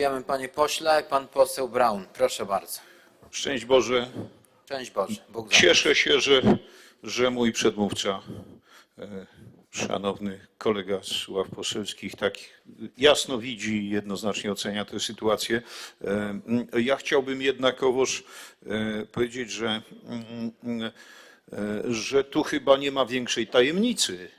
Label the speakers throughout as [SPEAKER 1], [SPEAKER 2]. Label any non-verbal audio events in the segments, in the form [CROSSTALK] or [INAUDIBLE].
[SPEAKER 1] Dziękujemy panie pośle. Pan poseł Braun, proszę bardzo.
[SPEAKER 2] Szczęść Boże.
[SPEAKER 1] Szczęść Boże. Bóg.
[SPEAKER 2] Cieszę się, że, że mój przedmówca, e, szanowny kolega z ław poselskich, tak jasno widzi i jednoznacznie ocenia tę sytuację. E, Ja chciałbym jednakowoż e, powiedzieć, że, mm, że tu chyba nie ma większej tajemnicy,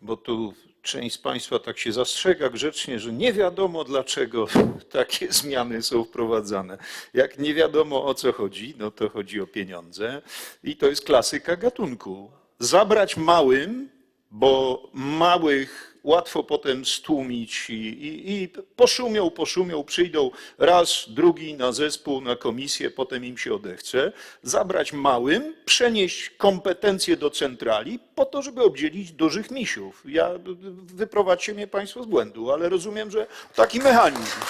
[SPEAKER 2] bo tu część z Państwa tak się zastrzega grzecznie, że nie wiadomo dlaczego [LAUGHS] takie zmiany są wprowadzane. Jak nie wiadomo o co chodzi, no to chodzi o pieniądze i to jest klasyka gatunku. Zabrać małym, bo małych łatwo potem stłumić i, i, i poszumią, poszumią, przyjdą raz, drugi na zespół, na komisję, potem im się odechce. Zabrać małym, przenieść kompetencje do centrali po to, żeby obdzielić dużych misiów. Ja, wyprowadźcie mnie Państwo z błędu, ale rozumiem, że taki mechanizm.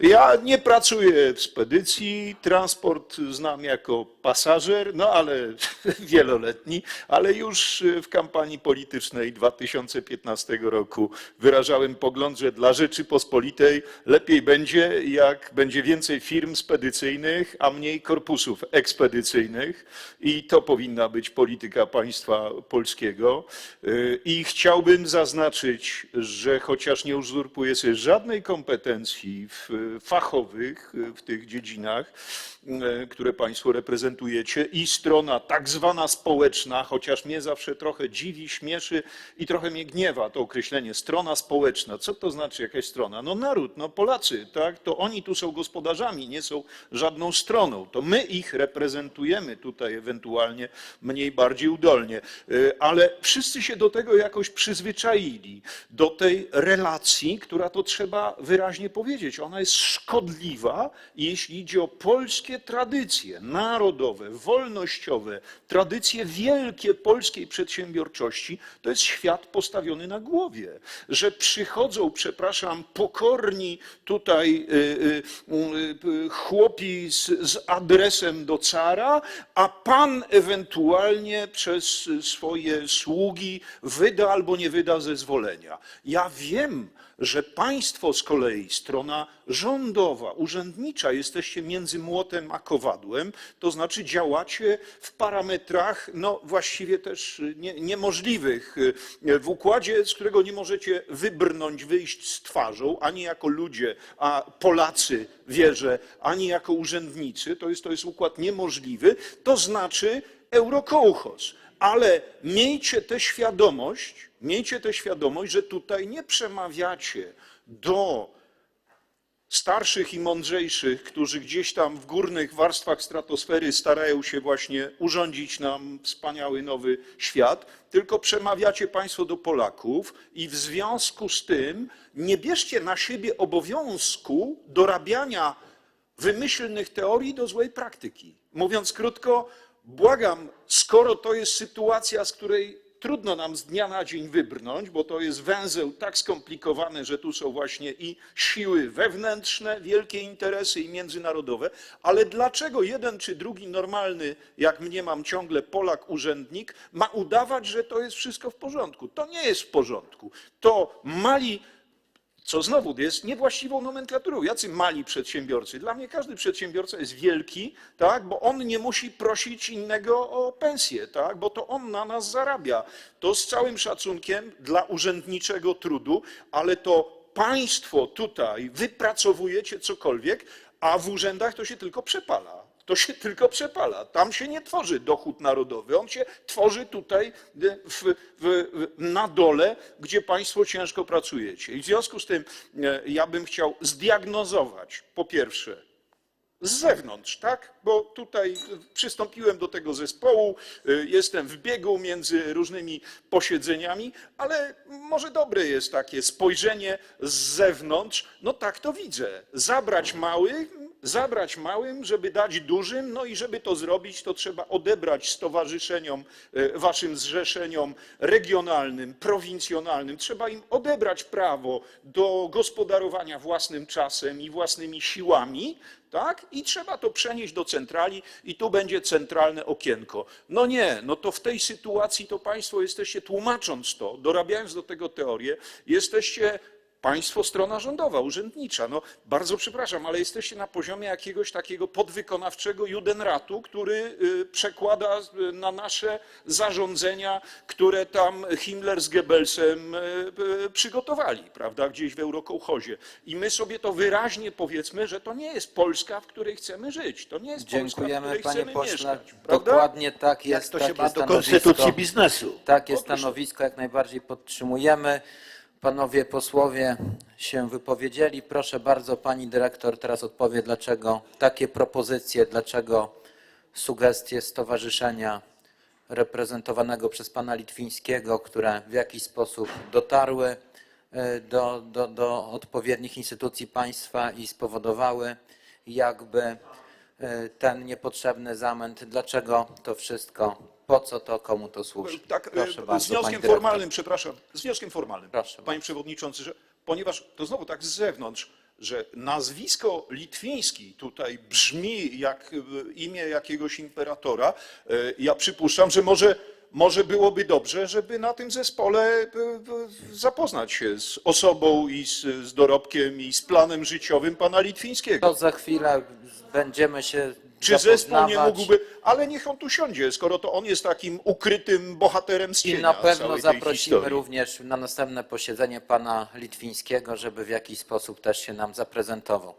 [SPEAKER 2] Ja nie pracuję w spedycji, transport znam jako pasażer, no ale [LAUGHS] wieloletni, ale już w kampanii politycznej 2015 roku wyrażałem pogląd, że dla Rzeczypospolitej lepiej będzie, jak będzie więcej firm spedycyjnych, a mniej korpusów ekspedycyjnych i to powinna być polityka państwa polskiego. I chciałbym zaznaczyć, że chociaż nie uzurpuję sobie żadnej kompetencji w fachowych w tych dziedzinach, e, które Państwo reprezentujecie, i strona tak zwana społeczna, chociaż mnie zawsze trochę dziwi, śmieszy i trochę mnie gniewa to określenie strona społeczna. Co to znaczy jakaś strona? No naród, no Polacy, tak? To oni tu są gospodarzami, nie są żadną stroną. To my ich reprezentujemy tutaj ewentualnie mniej bardziej udolnie, E, ale wszyscy się do tego jakoś przyzwyczaili, do tej relacji, która to trzeba wyraźnie powiedzieć. Ona jest szkodliwa, jeśli idzie o polskie tradycje narodowe, wolnościowe, tradycje wielkie polskiej przedsiębiorczości. To jest świat postawiony na głowie, że przychodzą, przepraszam, pokorni tutaj y, y, y, chłopi z, z adresem do cara, a pan ewentualnie przez swoje sługi wyda albo nie wyda zezwolenia. Ja wiem, że państwo z kolei, strona rządowa, urzędnicza, jesteście między młotem a kowadłem, to znaczy działacie w parametrach no właściwie też nie, niemożliwych, w układzie, z którego nie możecie wybrnąć, wyjść z twarzą, ani jako ludzie, a Polacy wierzę, ani jako urzędnicy, to jest, to jest układ niemożliwy, to znaczy eurokołchoz ale miejcie tę świadomość, miejcie tę świadomość, że tutaj nie przemawiacie do starszych i mądrzejszych, którzy gdzieś tam w górnych warstwach stratosfery starają się właśnie urządzić nam wspaniały nowy świat, tylko przemawiacie Państwo do Polaków i w związku z tym nie bierzcie na siebie obowiązku dorabiania wymyślnych teorii do złej praktyki. Mówiąc krótko, błagam, skoro to jest sytuacja, z której trudno nam z dnia na dzień wybrnąć, bo to jest węzeł tak skomplikowany, że tu są właśnie i siły wewnętrzne, wielkie interesy i międzynarodowe, ale dlaczego jeden czy drugi normalny, jak mnie mam ciągle Polak, urzędnik, ma udawać, że to jest wszystko w porządku? To nie jest w porządku. To mali co znowu jest niewłaściwą nomenklaturą. Jacy mali przedsiębiorcy? Dla mnie każdy przedsiębiorca jest wielki, tak, bo on nie musi prosić innego o pensję, tak, bo to on na nas zarabia. To z całym szacunkiem dla urzędniczego trudu, ale to państwo tutaj wypracowujecie cokolwiek, a w urzędach to się tylko przepala. To się tylko przepala. Tam się nie tworzy dochód narodowy. On się tworzy tutaj y, w, w, na dole, gdzie Państwo ciężko pracujecie. I w związku z tym y, ja bym chciał zdiagnozować, po pierwsze, z zewnątrz, tak? Bo tutaj przystąpiłem do tego zespołu, y, jestem w biegu między różnymi posiedzeniami, ale może dobre jest takie spojrzenie z zewnątrz. No tak to widzę. Zabrać małych, zabrać małym, żeby dać dużym, no i żeby to zrobić, to trzeba odebrać stowarzyszeniom, y, waszym zrzeszeniom regionalnym, prowincjonalnym, trzeba im odebrać prawo do gospodarowania własnym czasem i własnymi siłami, tak? I trzeba to przenieść do centrali i tu będzie centralne okienko. No nie, no to w tej sytuacji to państwo jesteście, tłumacząc to, dorabiając do tego teorię, jesteście państwo strona rządowa, urzędnicza. No bardzo przepraszam, ale jesteście na poziomie jakiegoś takiego podwykonawczego judenratu, który y, przekłada y, na nasze zarządzenia, które tam Himmler z Goebbelsem y, przygotowali, prawda, gdzieś w Eurokołchozie. I my sobie to wyraźnie powiedzmy, że to nie jest Polska, w której chcemy żyć. To nie jest Polska, w
[SPEAKER 1] Dziękujemy
[SPEAKER 2] której
[SPEAKER 1] panie
[SPEAKER 2] chcemy
[SPEAKER 1] pośle.
[SPEAKER 2] mieszkać. Prawda?
[SPEAKER 1] Dokładnie tak
[SPEAKER 3] Jak
[SPEAKER 1] jest.
[SPEAKER 3] to się ma do konstytucji biznesu?
[SPEAKER 1] Takie
[SPEAKER 2] Otóż-
[SPEAKER 1] stanowisko jak najbardziej podtrzymujemy. Panowie posłowie się wypowiedzieli. Proszę bardzo, pani dyrektor teraz odpowie, dlaczego takie propozycje, dlaczego sugestie stowarzyszenia reprezentowanego przez pana Litwińskiego, które w jakiś sposób dotarły e, do, do, do odpowiednich instytucji państwa i spowodowały jakby e, ten niepotrzebny zamęt. Dlaczego to wszystko? Po co to? Komu to służy?
[SPEAKER 2] Tak,
[SPEAKER 1] Proszę
[SPEAKER 2] e,
[SPEAKER 1] bardzo,
[SPEAKER 2] z
[SPEAKER 1] pani
[SPEAKER 2] wnioskiem formalnym, przepraszam, z wnioskiem formalnym,
[SPEAKER 1] Proszę
[SPEAKER 2] panie przewodniczący, że ponieważ to znowu tak z zewnątrz, że nazwisko Litwiński tutaj brzmi jak e, imię jakiegoś imperatora, e, ja przypuszczam, że może, może byłoby dobrze, żeby na tym zespole zapoznać się z osobą i z, z dorobkiem i z planem życiowym pana Litwińskiego.
[SPEAKER 1] To za chwilę będziemy się
[SPEAKER 2] Czy zespół nie
[SPEAKER 1] zapoznawać
[SPEAKER 2] mógłby, ale niech on tu siądzie, skoro to on jest takim ukrytym bohaterem z cienia
[SPEAKER 1] I na pewno
[SPEAKER 2] całej tej
[SPEAKER 1] zaprosimy
[SPEAKER 2] historii.
[SPEAKER 1] również na następne posiedzenie pana Litwińskiego, żeby w jakiś sposób też się nam zaprezentował.